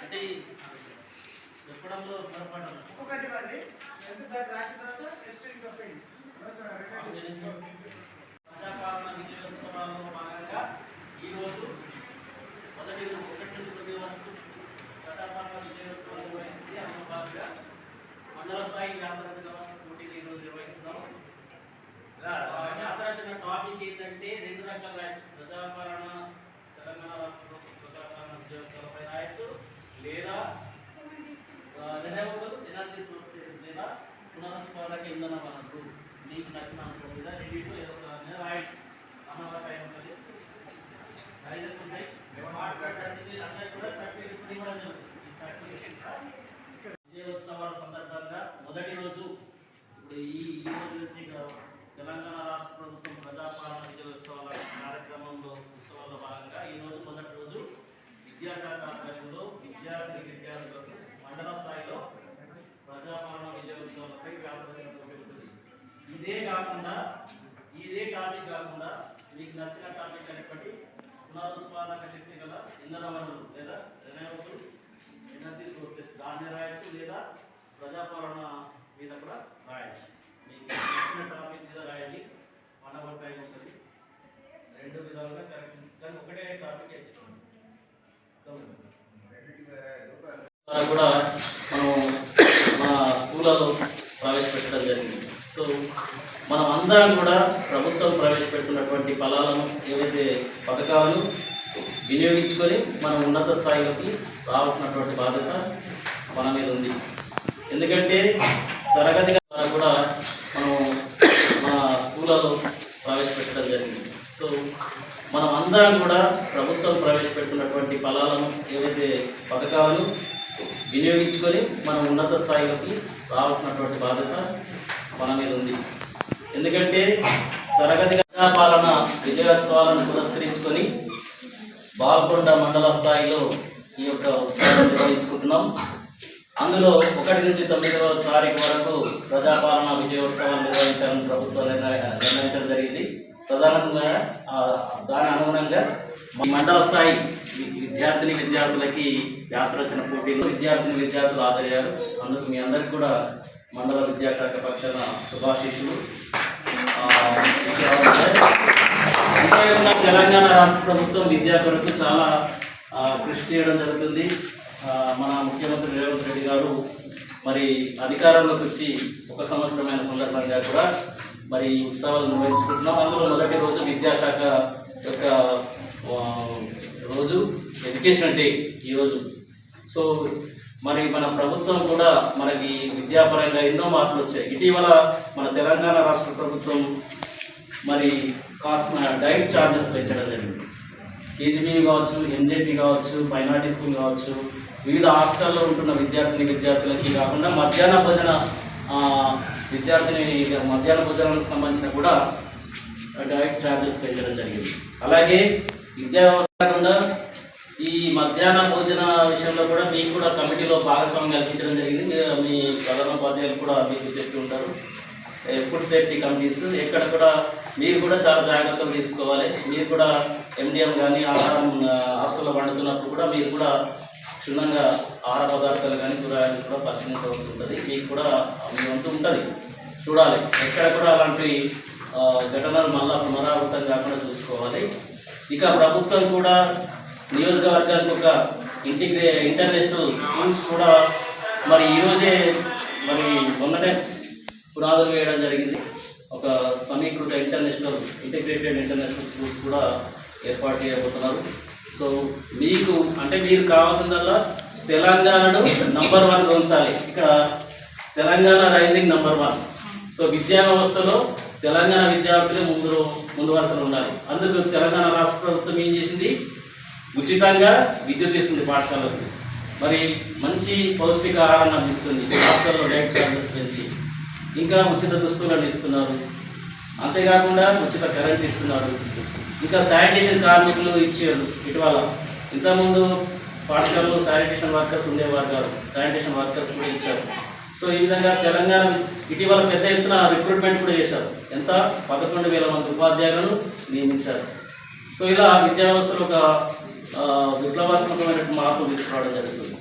అంటే చెప్పడంలో పొరపాటు. ఎంత రాసిన తర్వాత నెక్స్ట్ ఇంకా పెయింట్ ప్రజాపాలన విజయోత్సవాల్లో భాగంగా ఈరోజు మొదటి ఒకటి నుంచి తొమ్మిది వరకు ప్రజాపాలన విజయోత్సవం నిర్వహిస్తుంది అందులో భాగంగా మండల స్థాయి వ్యాసరచన పోటీలు ఈరోజు నిర్వహిస్తున్నాం ఆ వ్యాసరచన టాపిక్ ఏంటంటే రెండు రకాల రాయొచ్చు ప్రజాపాలన తెలంగాణ రాష్ట్ర ప్రభుత్వ ప్రజాపాలన విజయోత్సవాలపై లేదా రెన్యూవబుల్ ఎనర్జీ సోర్సెస్ లేదా పునరుత్పాదక ఇంధన వనరులు. మీకు నచ్చిన అంశం మీద రెండింటిలో ఏదో రాయండి. ఉంటుంది ప్రైజెస్ ఉంటాయి మాట్లాడడానికి అందరికీ కూడా సర్టిఫికేట్ ఇవ్వడం జరుగుతుంది ఈ సర్టిఫికేట్ విజయోత్సవాల సందర్భంగా మొదటి రోజు ఇప్పుడు ఈ ఈ రోజు నుంచి ఇక తెలంగాణ రాష్ట్ర ప్రభుత్వం ప్రజాపాలన విజయోత్సవాల కార్యక్రమంలో ఉత్సవాల్లో భాగంగా ఈ రోజు మొదటి రోజు విద్యాశాఖ ఆధ్వర్యంలో విద్యార్థి విద్యార్థులకు మండల స్థాయిలో ప్రజాపాలన విజయోత్సవాలపై వ్యాసరచన పోటీ ఉంటుంది ఇదే కాకుండా ఇదే టాపిక్ కాకుండా మీకు నచ్చిన టాపిక్ అనేటువంటి పునరుత్పాదక శక్తి గల ఇంధన వనరులు లేదా రెన్యూవబుల్ ఎనర్జీ సోర్సెస్ దాన్ని రాయొచ్చు లేదా ప్రజాపాలన మీద కూడా రాయొచ్చు. మీకు నచ్చిన టాపిక్ మీద రాయండి. వన్ అవర్ టైం ఉంటుంది రెండు విధాలుగా కరెక్షన్స్ కానీ ఒకటే టాపిక్ కూడా మనం మన స్కూళ్ళలో ప్రవేశపెట్టడం జరిగింది. మనం అందరం కూడా ప్రభుత్వం ప్రవేశపెట్టినటువంటి ఫలాలను ఏవైతే పథకాలను వినియోగించుకొని మనం ఉన్నత స్థాయిలోకి రావాల్సినటువంటి బాధ్యత మన మీద ఉంది. ఎందుకంటే తరగతి కూడా మనం మన స్కూళ్ళలో ప్రవేశపెట్టడం జరిగింది. సో మనం అందరం కూడా ప్రభుత్వం ప్రవేశపెట్టినటువంటి ఫలాలను ఏవైతే పథకాలను వినియోగించుకొని మనం ఉన్నత స్థాయిలోకి రావాల్సినటువంటి బాధ్యత మన మీద ఉంది. ఎందుకంటే తరగతి పాలన విజయోత్సవాలను పురస్కరించుకొని బాల్కొండ మండల స్థాయిలో ఈ యొక్క ఉత్సవాలు నిర్వహించుకుంటున్నాం. అందులో ఒకటి నుంచి తొమ్మిదవ తారీఖు వరకు ప్రజాపాలన విజయోత్సవాలు నిర్వహించాలని ప్రభుత్వం నిర్ణయించడం జరిగింది. ప్రధానంగా దాని అనుగుణంగా మండల స్థాయి విద్యార్థిని విద్యార్థులకి వ్యాసరచన పోటీలు. విద్యార్థిని విద్యార్థులు హాజరయ్యారు. అందుకు మీ అందరికీ కూడా మండల విద్యాశాఖ పక్షాన శుభాశీషులు తెలంగాణ రాష్ట్ర ప్రభుత్వం విద్యా కొరకు చాలా కృషి చేయడం జరుగుతుంది. మన ముఖ్యమంత్రి రేవంత్ రెడ్డి గారు మరి అధికారంలోకి వచ్చి ఒక సంవత్సరమైన సందర్భంగా కూడా మరి ఉత్సవాలు నిర్వహించుకుంటున్నాం. అందులో మొదటి రోజు విద్యాశాఖ యొక్క ఆ, రోజు ఎడ్యుకేషన్ డే ఈరోజు సో మరి మన ప్రభుత్వం కూడా మనకి విద్యాపరంగా ఎన్నో మార్పులు వచ్చాయి. ఇటీవల మన తెలంగాణ రాష్ట్ర ప్రభుత్వం మరి కాస్ట్ డైట్ ఛార్జెస్ పెంచడం జరిగింది. కేజీబీ కావచ్చు ఎన్జేపీ కావచ్చు మైనార్టీ స్కూల్ కావచ్చు వివిధ హాస్టల్లో ఉంటున్న విద్యార్థిని విద్యార్థులకి కాకుండా మధ్యాహ్న భోజన విద్యార్థిని మధ్యాహ్న భోజనానికి సంబంధించిన కూడా డైట్ ఛార్జెస్ పెంచడం జరిగింది. అలాగే విద్యా వ్యవస్థ కాకుండా మధ్యాహ్న భోజన విషయంలో కూడా మీకు కూడా కమిటీలో భాగస్వామ్యం కల్పించడం జరిగింది. మీ మీ ప్రధానోపాధ్యాయులు కూడా మీకు చెప్తుంటారు ఉంటారు. ఫుడ్ సేఫ్టీ కమిటీస్ ఎక్కడ కూడా మీరు కూడా చాలా జాగ్రత్తలు తీసుకోవాలి. మీరు కూడా ఎండిఎం కానీ ఆహారం హాస్టల్లో వండుతున్నప్పుడు కూడా మీరు కూడా క్షుణ్ణంగా ఆహార పదార్థాలు కానీ కూరగాయలు కూడా పరిశీలించవలసి ఉంటుంది. మీకు కూడా మీ వంతు ఉంటుంది. చూడాలి. ఎక్కడ కూడా అలాంటి ఘటనలు మళ్ళా పునరావృతం కాకుండా చూసుకోవాలి. ఇక ప్రభుత్వం కూడా నియోజకవర్గానికి ఒక ఇంటిగ్రే ఇంటర్నేషనల్ స్కూల్స్ కూడా మరి ఈరోజే మరి మొన్ననే పునాదులు వేయడం జరిగింది. ఒక సమీకృత ఇంటర్నేషనల్ ఇంటిగ్రేటెడ్ ఇంటర్నేషనల్ స్కూల్స్ కూడా ఏర్పాటు చేయబోతున్నారు. సో మీకు అంటే మీరు కావాల్సిందల్లా తెలంగాణను నంబర్ వన్గా ఉంచాలి. ఇక్కడ Telangana rising number one. So విద్యా వ్యవస్థలో తెలంగాణ విద్యార్థులే ముందు ముందు వరుసలో ఉండాలి. అందుకు తెలంగాణ రాష్ట్ర ప్రభుత్వం ఏం చేసింది? ఉచితంగా విద్యుత్ ఇస్తుంది పాఠశాలకు మరి మంచి పౌష్టికాహారాన్ని అందిస్తుంది. హాస్టల్లో డైట్ ఛార్జెస్ పెంచి ఇంకా ఉచిత దుస్తులను ఇస్తున్నారు. అంతేకాకుండా ఉచిత కరెంట్ ఇస్తున్నారు. ఇంకా శానిటేషన్ కార్మికులు ఇచ్చారు ఇటీవల. ఇంతకుముందు పాఠశాలలో శానిటేషన్ వర్కర్స్ ఉండేవారు కాదు. శానిటేషన్ వర్కర్స్ కూడా ఇచ్చారు. సో ఈ విధంగా తెలంగాణ ఇటీవల పెద్ద ఎత్తున రిక్రూట్మెంట్ కూడా చేశారు. ఎంత? పదకొండు వేల మంది ఉపాధ్యాయులను నియమించారు. సో ఇలా విద్యా వ్యవస్థలో ఒక విప్లవాత్మకమైన మార్పు తీసుకురావడం జరుగుతుంది.